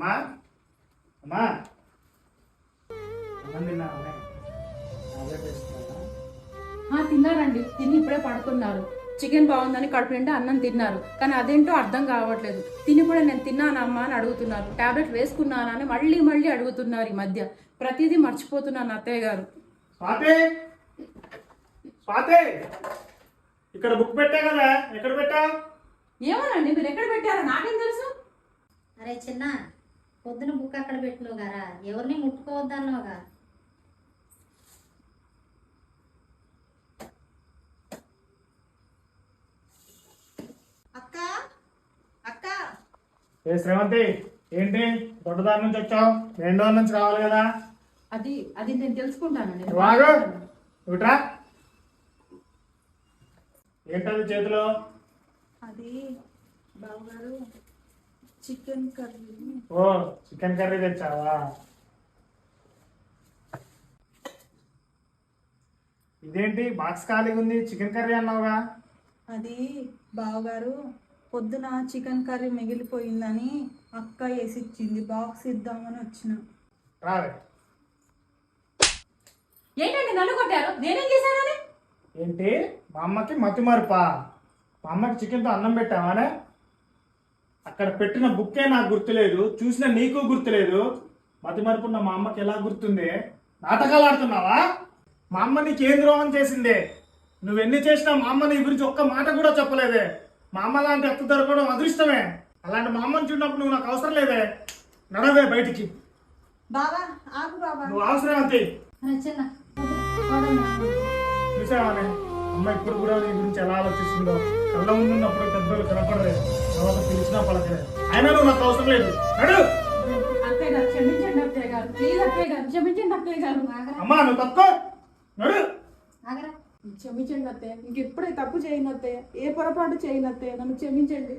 అమ్మా. అమ్మా. అన్నం తిన్నావా? టాబ్లెట్ వేసుకున్నావా ఆ, తిన్నారండి. తిని ఇప్పుడే పడుకున్నారు. చికెన్ బాగుందని కడుపు నిండా అన్నం తిన్నారు. కానీ అదేంటో అర్థం కావట్లేదు. తిని కూడా నేను తిన్నానమ్మా అని అడుగుతున్నారు. టాబ్లెట్ వేసుకున్నానా అని మళ్ళీ మళ్ళీ అడుగుతున్నారు ఈ మధ్య. ప్రతిదీ మర్చిపోతున్నాను అత్తయ్య గారు. స్వాతి! స్వాతి! ఇక్కడ బుక్ పెట్టా కదా. ఎక్కడ పెట్టావు? ఏమోనండి మీరు ఎక్కడ పెట్టారో నాకేం తెలుసు? అరే చిన్న పొద్దున బుక్ అక్కడ పెట్టినావు గారా? ఎవరిని ముట్టుకోవద్దన్నావుగా? అక్క? అక్క? ఏ శ్రవంతి ఏంటి? దొడ్డదారి నుంచి వచ్చావు? రెండో నుంచి రావాలి కదా? అది అది నేను తెలుసుకుంటానండి నేను మాట్లాడతాను. ఇట్రా ఏంటది చేతిలో? అది బావగారు చికెన్ కర్రీ. ఓ చికెన్ కర్రీ తెచ్చావా? ఇదేంటి బాక్స్ ఖాళీగా ఉంది చికెన్ కర్రీ అన్నావుగా? అది బావగారు పొద్దున చికెన్ కర్రీ మిగిలిపోయిందని అక్క వేసి ఇచ్చింది బాక్స్ ఇద్దామని వచ్చిన. రావే. ఏంటండి నన్ను కొట్టారు? నేనేం చేశానని? ఏంటి? మా అమ్మకి మతి మరుపా? మా అమ్మకి చికెన్తో అన్నం పెట్టావానే? అక్కడ పెట్టిన బుక్కే నాకు గుర్తులేదు చూసిన నీకు గుర్తులేదు. మతి మరుపున్న మా అమ్మకి ఎలా గుర్తుంది? నాటకాలు ఆడుతున్నావా? మా అమ్మ నీకు ఏం ద్రోహం చేసిందే? నువ్వెన్ని చేసినా మా అమ్మ నీ గురించి ఒక్క మాట కూడా చెప్పలేదే. మా అమ్మ లాంటి ఎత్తు దొరకడం అదృష్టమే. అలాంటి మా అమ్మని చూడనప్పుడు నువ్వు నాకు అవసరం లేదే. నడవే బయటికి. ఆగు బావా. నువ్వు అవసరం అంతే. చూసావానే అమ్మ ఇప్పుడు కూడా నీ గురించి ఎలా ఆలోచిస్తుందో? కళ్ళ ముందున్నప్పుడు పెద్దలు కనపడలేదు. తర్వాత పిలిచినా పలకలేదు. అయినా నువ్వు నాకు అవసరం లేదు. నడు! అత్తయ్య గారు క్షమించండి అత్తయ్య గారు. ప్లీజ్ అత్తయ్య గారు క్షమించండి అత్తయ్య గారు. అమ్మా నువ్వు తక్కువ నడు! క్షమించండి అత్తయ్య. ఇంకెప్పుడే తప్పు చేయను అత్తయ్య. ఏ పొరపాటు చేయను అత్తయ్య. నన్ను క్షమించండి.